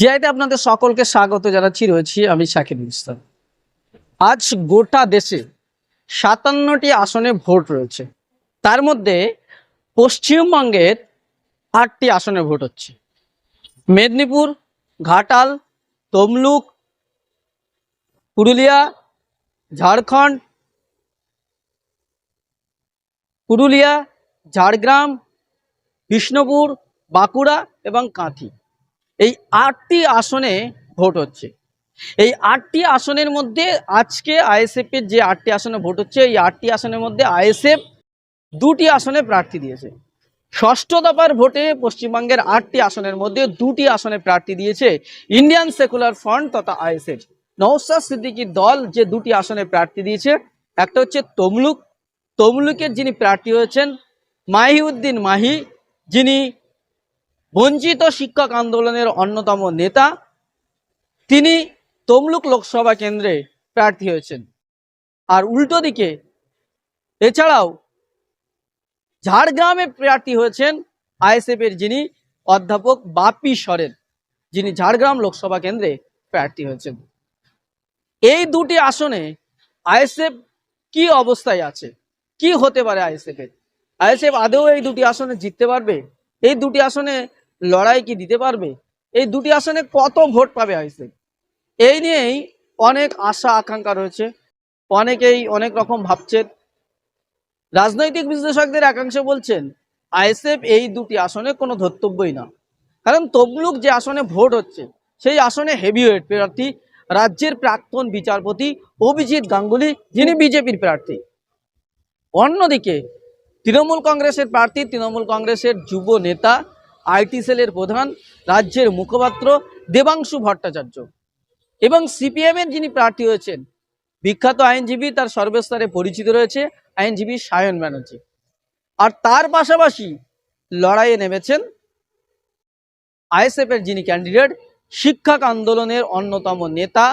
জিআইতে আপনাদের সকলকে স্বাগত জানাচ্ছি। রয়েছি আমি শাকিব ইসলাম। আজ গোটা দেশে সাতান্নটি আসনে ভোট রয়েছে। তার মধ্যে পশ্চিমবঙ্গের আটটি আসনে ভোট হচ্ছে। মেদিনীপুর, ঘাটাল, তমলুক, পুরুলিয়া, ঝাড়খণ্ড, পুরুলিয়া, ঝাড়গ্রাম, বিষ্ণুপুর, বাঁকুড়া এবং কাঁথি। এই আটটি আসনে ভোট হচ্ছে। এই আটটি আসনের মধ্যে আজকে আইএসএফ এর যে আটটি আসনে ভোট হচ্ছে, এই আটটি আসনের মধ্যে আইএসএফ দুটি আসনে প্রার্থী দিয়েছে। ষষ্ঠ দফার ভোটে পশ্চিমবঙ্গের আটটি আসনের মধ্যে দুটি আসনে প্রার্থী দিয়েছে ইন্ডিয়ান সেকুলার ফ্রন্ট তথা আইএসএফ। নওসাদ সিদ্দিকির দল যে দুটি আসনে প্রার্থী দিয়েছে, একটা হচ্ছে তমলুক। তমলুকের যিনি প্রার্থী হয়েছেন মাহিউদ্দিন মাহি, যিনি বঞ্চিত শিক্ষক আন্দোলনের অন্যতম নেতা, তিনি তমলুক লোকসভা কেন্দ্রে প্রার্থী হয়েছেন। আর উল্টো দিকে, এছাড়াও ঝাড়গ্রামে প্রার্থী হয়েছেন আইএসএফ এর যিনি অধ্যাপক বাপি সরেন, যিনি ঝাড়গ্রাম লোকসভা কেন্দ্রে প্রার্থী হয়েছেন। এই দুটি আসনে আইএসএফ কি অবস্থায় আছে? কি হতে পারে আইএসএফ এর আইএসএফ আদৌ এই দুটি আসনে জিততে পারবে? এই দুটি আসনে লড়াই কি দিতে পারবে? এই দুটি আসনে কত ভোট পাবে আইএসএফ এই নিয়েই অনেক আশা, আকাঙ্ক্ষা রয়েছে। অনেকেই অনেক রকম ভাবছেন। রাজনৈতিক বিশ্লেষকদের একাংশ বলছেন, আইএসএফ এই দুটি আসনে কোনো ধর্তব্যই না। কারণ তবলুক যে আসনে ভোট হচ্ছে, সেই আসনে হেভিওয়েট প্রার্থী, রাজ্যের প্রাক্তন বিচারপতি অভিজিৎ গাঙ্গুলি, যিনি বিজেপির প্রার্থী। অন্যদিকে, তৃণমূল কংগ্রেসের প্রার্থী, তৃণমূল কংগ্রেসের যুব নেতা আইটি সেলের প্রধান, রাজ্যের মুখপাত্র দেবাংশু ভট্টাচার্য। এবং সিপিএমের যিনি প্রার্থী হয়েছেন, বিখ্যাত আইনজীবী, তার সর্বস্তরে পরিচিত রয়েছে আইনজীবী সায়ন ব্যানার্জি। আর তার পাশাপাশি লড়াইয়ে নেমেছেন আইএসএফ এর যিনি ক্যান্ডিডেট শিক্ষক আন্দোলনের অন্যতম নেতা,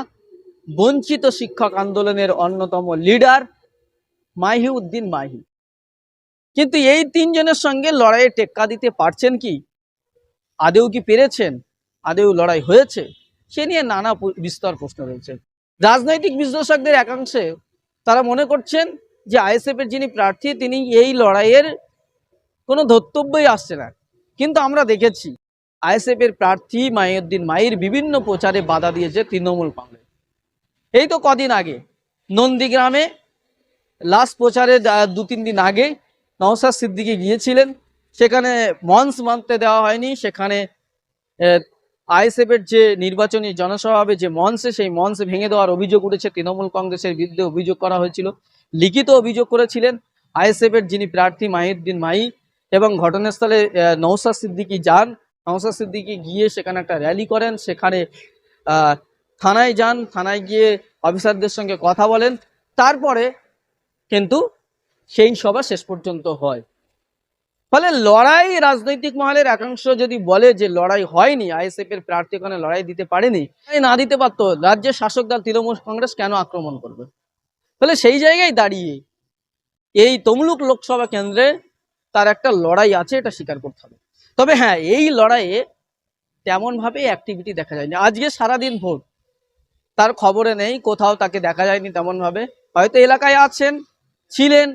বঞ্চিত শিক্ষক আন্দোলনের অন্যতম লিডার মাহিউদ্দিন মাহি। কিন্তু এই তিনজনের সঙ্গে লড়াইয়ে টেক্কা দিতে পারছেন কি? আদেও কি পেরেছেন? আদেও লড়াই হয়েছে? সে নিয়ে নানা বিস্তর প্রশ্ন রয়েছে। রাজনৈতিক বিশ্লেষকদের একাংশে তারা মনে করছেন যে আইএসএফ এর যিনি প্রার্থী, তিনি এই লড়াইয়ের কোনো ধর্তব্যই আসছে না। কিন্তু আমরা দেখেছি আইএসএফ এর প্রার্থী মাইউদ্দিন মাইর বিভিন্ন প্রচারে বাধা দিয়েছে তৃণমূল কংগ্রেস। এই তো কদিন আগে, নন্দীগ্রামে লাস্ট প্রচারে দু তিন দিন আগে নওসাদ সিদ্দিকি গিয়েছিলেন। সেখানে মঞ্চ মানতে দেওয়া হয়নি সেখানে আইএসএফ এর যে নির্বাচনী জনসভা হবে যে মঞ্চে সেই মঞ্চ ভেঙে দেওয়ার অভিযোগ উঠেছে তৃণমূল কংগ্রেসের বিরুদ্ধে অভিযোগ করা হয়েছিল। লিখিত অভিযোগ করেছিলেন আইএসএফ এর যিনি প্রার্থী মাহিউদ্দিন মাই এবং ঘটনাস্থলে আহ, নওসাদ সিদ্দিকি যান। নওসাদ সিদ্দিকি গিয়ে সেখানে একটা র্যালি করেন সেখানে থানায় যান থানায় গিয়ে অফিসারদের সঙ্গে কথা বলেন। তারপরে কিন্তু সেই সভা শেষ পর্যন্ত হয়। ফলে লড়াই রাজনৈতিক মহলের একাংশ যদি বলে যে লড়াই হয়নি, আইএসএফ এর প্রার্থী ওখানে লড়াই দিতে পারেনি না দিতে পারতো। রাজ্যের শাসক দল, তৃণমূল কংগ্রেস কেন আক্রমণ করবে? ফলে সেই জায়গায় দাঁড়িয়ে এই তমলুক লোকসভা কেন্দ্রে তার একটা লড়াই আছে, এটা স্বীকার করতে হবে। তবে হ্যাঁ এই লড়াইয়ে তেমনভাবে অ্যাক্টিভিটি দেখা যায়নি। আজকে সারাদিন ভোট। তার খবরে নেই, কোথাও তাকে দেখা যায়নি তেমনভাবে। হয়তো এলাকায় আছেন, ছিলেন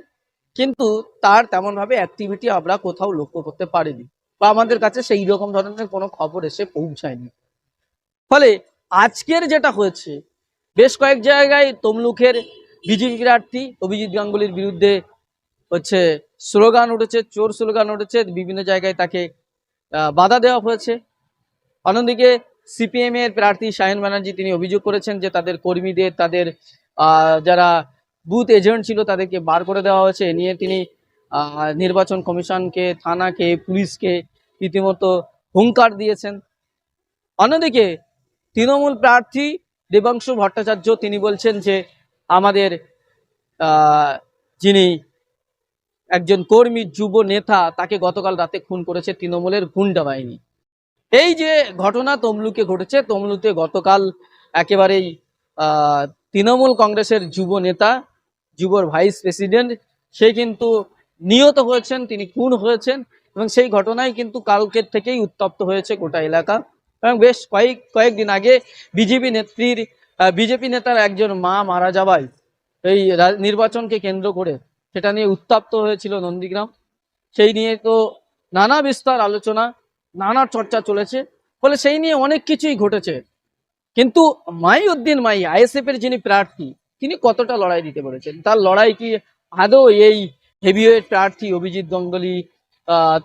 কিন্তু তার তেমনভাবে অ্যাক্টিভিটি আমরা কোথাও লক্ষ্য করতে পারিনি। বা আমাদের কাছে সেই রকম ধরনের কোনো খবর এসে পৌঁছায়নি। ফলে আজকের যেটা হয়েছে, বেশ কয়েক জায়গায় তমলুকের বিজেপি প্রার্থী অভিজিৎ গাঙ্গুলির বিরুদ্ধে হচ্ছে স্লোগান উঠেছে, চোর স্লোগান উঠেছে, বিভিন্ন জায়গায় তাকে বাধা দেওয়া হয়েছে। অন্যদিকে সিপিএম এর প্রার্থী শাহিন ব্যানার্জি তিনি অভিযোগ করেছেন যে তাদের কর্মীদের, তাদের যারা বুথ এজেন্ট ছিল তাদেরকে বার করে দেওয়া হয়েছে। নিয়ে তিনি নির্বাচন কমিশনকে, থানাকে, পুলিশকে রীতিমতো হুঙ্কার দিয়েছেন। অন্যদিকে তৃণমূল প্রার্থী দেবাংশু ভট্টাচার্য, তিনি বলছেন যে আমাদের যিনি একজন কর্মী, যুব নেতা, তাকে গতকাল রাতে খুন করেছে তৃণমূলের গুন্ডা বাহিনী। এই যে ঘটনা তমলুকে ঘটেছে তমলুকে গতকাল একেবারেই তৃণমূল কংগ্রেসের যুব নেতা যুবর ভাইস প্রেসিডেন্ট, সে কিন্তু নিহত হয়েছেন, তিনি খুন হয়েছেন এবং সেই ঘটনায় কিন্তু কালকের থেকেই উত্তপ্ত হয়েছে গোটা এলাকা। এবং বেশ কয়েক, কয়েকদিন আগে বিজেপি নেত্রীর বিজেপি নেতার একজন মা মারা যাওয়ায় এই নির্বাচনকে কেন্দ্র করে সেটা নিয়ে উত্তপ্ত হয়েছিল নন্দীগ্রাম। সেই নিয়ে তো নানা বিস্তার আলোচনা, নানা চর্চা চলেছে, ফলে সেই নিয়ে অনেক কিছুই ঘটেছে। কিন্তু মাই উদ্দিন মাই আইএসএফ এর যিনি প্রার্থী তিনি কতটা লড়াই দিতে পেরেছেন? তার লড়াই কি আদৌ এই হেভিওয়েট প্রার্থী অভিজিৎ গঙ্গলি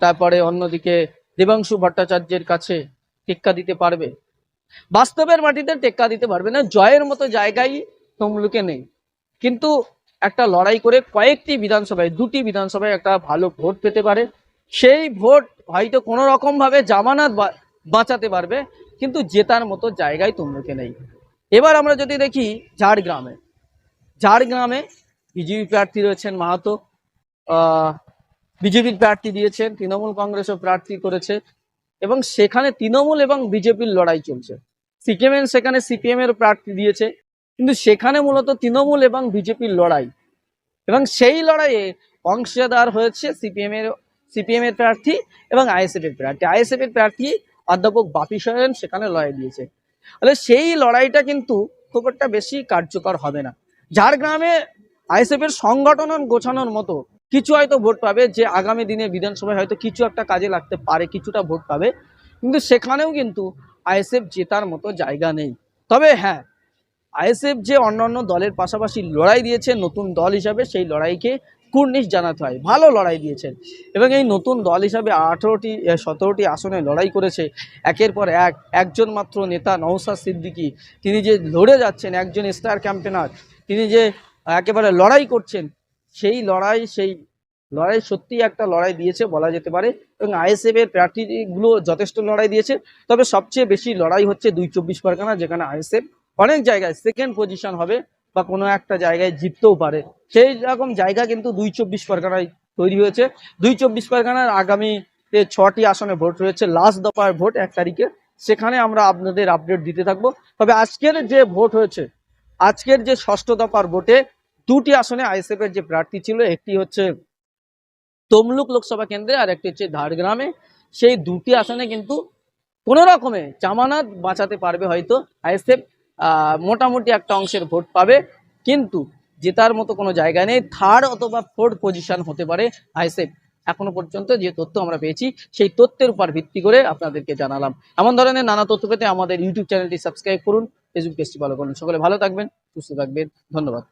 তারপরে অন্যদিকে দেবাংশু ভট্টাচার্যের কাছে টেক্কা দিতে পারবে? বাস্তবের মাটিতে টেক্কা দিতে পারবে না, জয়ের মতো জায়গায় তমলুকে নেই। কিন্তু একটা লড়াই করে কয়েকটি বিধানসভায়, দুটি বিধানসভায় একটা ভালো ভোট পেতে পারে। সেই ভোট হয়তো কোনো রকম ভাবে জামানত বাঁচাতে পারবে, কিন্তু জেতার মতো জায়গায় তমলুকে নেই। এবার আমরা যদি দেখি ঝাড়গ্রামে ঝাড়গ্রামে বিজেপি প্রার্থী রয়েছেন মাহাতো। বিজেপির প্রার্থী দিয়েছেন, তৃণমূল কংগ্রেসও প্রার্থী করেছে। এবং সেখানে তৃণমূল এবং বিজেপির লড়াই চলছে। সিপিএম সেখানে সিপিএম এর প্রার্থী দিয়েছে। কিন্তু সেখানে মূলত তৃণমূল এবং বিজেপির লড়াই। এবং সেই লড়াইয়ে অংশীদার হয়েছে সিপিএম এর সিপিএম এর প্রার্থী এবং আইএসএফ এর প্রার্থী। আইএসএফ এর প্রার্থী অধ্যাপক বাপি সরেন সেখানে লড়াই দিয়েছে। তাহলে সেই লড়াইটা কিন্তু খুব একটা বেশি কার্যকর হবে না। ঝাড়গ্রামে আইএসএফ এর সংগঠন গোছানোর মতো কিছু হয়তো ভোট পাবে, যে আগামী দিনে বিধানসভায় হয়তো কিছু একটা কাজে লাগতে পারে, কিছুটা ভোট পাবে, কিন্তু সেখানেও কিন্তু আইএসএফ জেতার মতো জায়গা নেই। তবে হ্যাঁ আইএসএফ যে অন্যান্য দলের পাশাপাশি লড়াই দিয়েছে, নতুন দল হিসাবে সেই লড়াইকে কুর্নিশ জানাতে হয়। ভালো লড়াই দিয়েছেন। এবং এই নতুন দল হিসাবে আঠেরোটি সতেরোটি আসনে লড়াই করেছে। একের পর এক, একজন মাত্র নেতা নওসাদ সিদ্দিকী। তিনি যে লড়ে যাচ্ছেন, একজন স্টার ক্যাম্পেনার তিনি যে একেবারে লড়াই করছেন, সেই লড়াই সেই লড়াই সত্যিই একটা লড়াই দিয়েছে বলা যেতে পারে এবং আইএসএফ এর প্রার্থীগুলো যথেষ্ট লড়াই দিয়েছে। তবে সবচেয়ে বেশি লড়াই হচ্ছে দুই চব্বিশ পরগনা, যেখানে আইএসএফ অনেক জায়গায় সেকেন্ড পজিশন হবে বা কোনো একটা জায়গায় জিততেও পারে। সেই রকম জায়গা কিন্তু দুই চব্বিশ পরগনায় তৈরি হয়েছে। দুই চব্বিশ পরগনার আগামীতে ছটি আসনে ভোট রয়েছে লাস্ট দফার ভোট এক তারিখে, সেখানে আমরা আপনাদের আপডেট দিতে থাকব। তবে আজকের যে ভোট হয়েছে আজকের যে ষষ্ঠ দফার ভোটে দুটি আসনে আইএসএফ এর যে প্রার্থী ছিল, একটি হচ্ছে তমলুক লোকসভা কেন্দ্রে আর একটি হচ্ছে ঝাড়গ্রামে। সেই দুটি আসনে কিন্তু কোনো রকমে জামানত বাঁচাতে পারবে হয়তো আইএসএফ মোটামুটি একটা অংশের ভোট পাবে। কিন্তু জেতার মতো কোনো জায়গা নেই থার্ড অথবা ফোর্থ পজিশন হতে পারে আইএসএফ। এখনও পর্যন্ত যে তথ্য আমরা পেয়েছি, সেই তথ্যের উপর ভিত্তি করে আপনাদেরকে জানালাম। এমন ধরনের নানা তথ্য পেতে আমাদের ইউটিউব চ্যানেলটি সাবস্ক্রাইব করুন। ফেসবুক পেজটি ফলো করুন। সকলে ভালো থাকবেন সুস্থ থাকবেন। ধন্যবাদ।